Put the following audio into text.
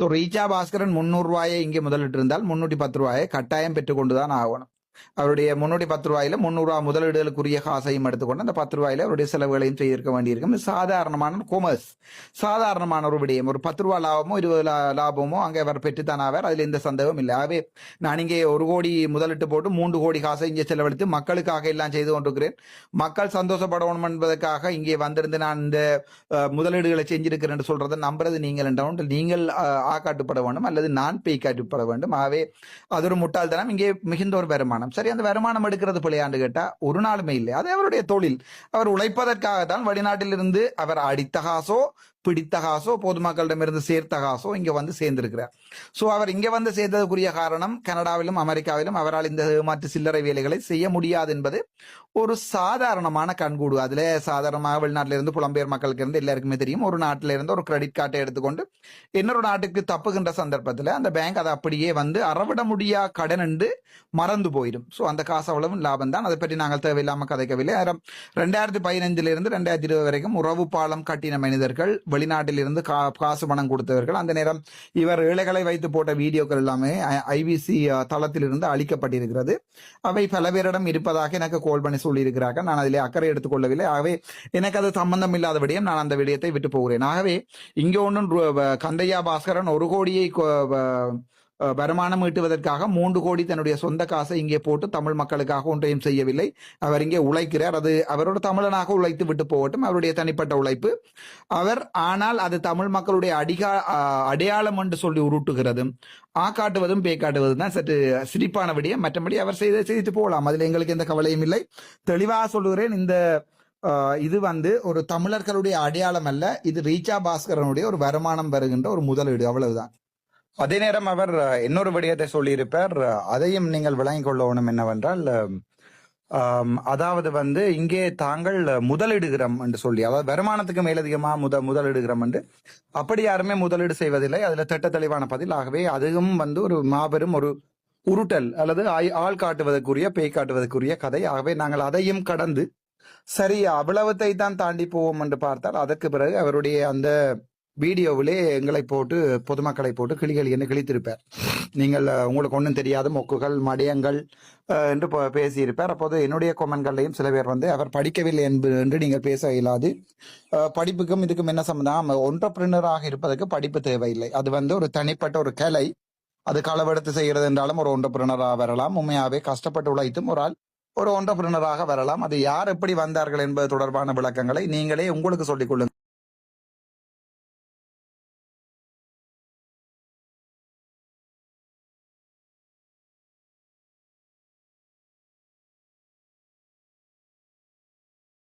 So Reecha Bhaskaran முந்நூறு ரூபாயை இங்கே முதலிட்டு இருந்தால் முன்னூற்றி பத்து ரூபாயை கட்டாயம் பெற்றுக்கொண்டுதான் ஆகணும். அவருடைய முன்னூடி பத்து ரூபாயில முந்நூறு முதலீடுகளுக்குரிய காசையும் எடுத்துக்கொண்டு அந்த பத்து ரூபாயில அவருடைய செலவுகளையும் செய்திருக்க வேண்டியிருக்கும். சாதாரணமான கோமர்ஸ் சாதாரணமான ஒரு விடயம். ஒரு பத்து ரூபா லாபமோ இருபது லாபமோ அங்கே அவர் பெற்றுத்தான் ஆவார். அதில் எந்த சந்தேகமும் இல்லை. ஆகவே நான் இங்கே ஒரு கோடி முதலிட்டு போட்டு மூன்று கோடி காசை இங்கே செலவழித்து மக்களுக்காக எல்லாம் செய்து கொண்டிருக்கிறேன். மக்கள் சந்தோஷப்படணும் என்பதற்காக இங்கே வந்திருந்து நான் இந்த முதலீடுகளை செஞ்சிருக்கிறேன் என்று சொல்றதை நம்புறது நீங்கள் என்றால் நீங்கள் ஆக்காட்டுப்பட வேண்டும் அல்லது நான் பேய் காட்டுப்பட வேண்டும். ஆகவே அது ஒரு முட்டாள்தனம். இங்கே மிகுந்த ஒரு வருமானம் சரி அந்த வருமானம் எடுக்கிறது பிள்ளையாண்டு கேட்டா ஒரு நாளுமே இல்லை. அது அவருடைய தொழில். அவர் உழைப்பதற்காகத்தான் வெளிநாட்டிலிருந்து அவர் அடித்த காசோ பிடித்த காசோ பொதுமக்களிடமிருந்து சேர்த்த காசோ இங்க வந்து சேர்ந்திருக்கிறார். சோ அவர் இங்க வந்து சேர்ந்ததுக்குரிய காரணம் கனடாவிலும் அமெரிக்காவிலும் அவரால் இந்த ஏமாற்று சில்லறை வேலைகளை செய்ய முடியாது என்பது ஒரு சாதாரணமான கண்கூடு. அதுல சாதாரணமாக வெளிநாட்டிலிருந்து புலம்பெயர் மக்களுக்கு இருந்து எல்லாருக்குமே தெரியும். ஒரு நாட்டில இருந்து ஒரு கிரெடிட் கார்டை எடுத்துக்கொண்டு இன்னொரு நாட்டுக்கு தப்புகின்ற சந்தர்ப்பத்தில் அந்த பேங்க் அதை அப்படியே வந்து அறவிட முடியா கடன் என்று மறந்து போயிடும். ஸோ அந்த காசு அவ்வளவும் லாபம் தான். அதை பற்றி நாங்கள் தேவையில்லாமல் கதைக்கவில்லை. ரெண்டாயிரத்தி பதினைஞ்சிலிருந்து ரெண்டாயிரத்தி இருபது வரைக்கும் உறவு பாலம் கட்டின மனிதர்கள் வெளிநாட்டில் இருந்து கா காசு பணம் கொடுத்தவர்கள் அந்த நேரம் இவர் ஏழைகளை வைத்து போட்ட வீடியோக்கள் எல்லாமே ஐபிசி தளத்திலிருந்து அளிக்கப்பட்டிருக்கிறது. அவை பல பேரிடம் இருப்பதாக எனக்கு கோல் பண்ணி சொல்லியிருக்கிறார்கள். நான் அதிலே அக்கறை எடுத்துக்கொள்ளவில்லை ஆகவே எனக்கு அது சம்பந்தம் இல்லாதபடியும் நான் அந்த விடயத்தை விட்டு போகிறேன். ஆகவே இங்கே ஒன்றும் கந்தையா பாஸ்கரன் ஒரு கோடியை வருமானம் ஈட்டுவதற்காக மூன்று கோடி தன்னுடைய சொந்த காசை இங்கே போட்டு தமிழ் மக்களுக்காக ஒன்றையும் செய்யவில்லை. அவர் இங்கே உழைக்கிறார். அது அவரோட தமிழனாக உழைத்து விட்டு போகட்டும். அவருடைய தனிப்பட்ட உழைப்பு. அவர் ஆனால் அது தமிழ் மக்களுடைய அடிகா அடையாளம் என்று சொல்லி உருட்டுகிறதும் ஆ காட்டுவதும் பே காட்டுவதும் தான் சற்று சிரிப்பான விடயம். மற்றபடி அவர் செய்த செய்து போகலாம். அதில் எங்களுக்கு எந்த கவலையும் இல்லை. தெளிவாக சொல்லுகிறேன். இந்த இது வந்து ஒரு தமிழர்களுடைய அடையாளம் அல்ல. இது ரீச்சா பாஸ்கரனுடைய ஒரு வருமானம் வருகின்ற ஒரு முதலீடு. அவ்வளவுதான். அதே நேரம் அவர் இன்னொரு விடயத்தை சொல்லியிருப்பார். அதையும் நீங்கள் விளங்கிக் கொள்ளணும் என்னவென்றால் அதாவது வந்து இங்கே தாங்கள் முதலிடுகிறோம் என்று சொல்லி அதாவது வருமானத்துக்கு மேலதிகமா முத முதலிடுகிறோம் என்று. அப்படி யாருமே முதலீடு செய்வதில்லை. அதுல திட்ட தெளிவான பதில். ஆகவே அதுவும் வந்து ஒரு மாபெரும் ஒரு உருட்டல் அல்லது ஆய்- ஆள் காட்டுவதற்குரிய பேய் காட்டுவதற்குரிய கதை. ஆகவே நாங்கள் அதையும் கடந்து சரி அவ்வளவத்தை தான் தாண்டி போவோம் என்று பார்த்தால் அதற்கு பிறகு அவருடைய அந்த வீடியோவிலே எங்களை போட்டு பொதுமக்களை போட்டு கிளிகள் என்று கிழித்திருப்பார். நீங்கள் உங்களுக்கு ஒன்றும் தெரியாத மொக்குகள் மடியங்கள் என்று பேசியிருப்பார். அப்போது என்னுடைய கொமெண்ட்கள்லையும் சில பேர் வந்து அவர் படிக்கவில்லை என்பது என்று நீங்கள் பேச இயலாது. படிப்புக்கும் இதுக்கும் என்ன சம்பந்தம்? ஒன்றப்பிரினராக இருப்பதற்கு படிப்பு தேவையில்லை. அது வந்து ஒரு தனிப்பட்ட ஒரு கலை. அது களவெடுத்து செய்கிறது என்றாலும் ஒரு ஒன்றப்பிரினராக வரலாம். உண்மையாகவே கஷ்டப்பட்டு உழைத்தும் ஒரு ஆள் ஒரு ஒன்றப்பிரினராக வரலாம். அது யார் எப்படி வந்தார்கள் என்பது தொடர்பான விளக்கங்களை நீங்களே உங்களுக்கு சொல்லிக் கொள்ளுங்கள்.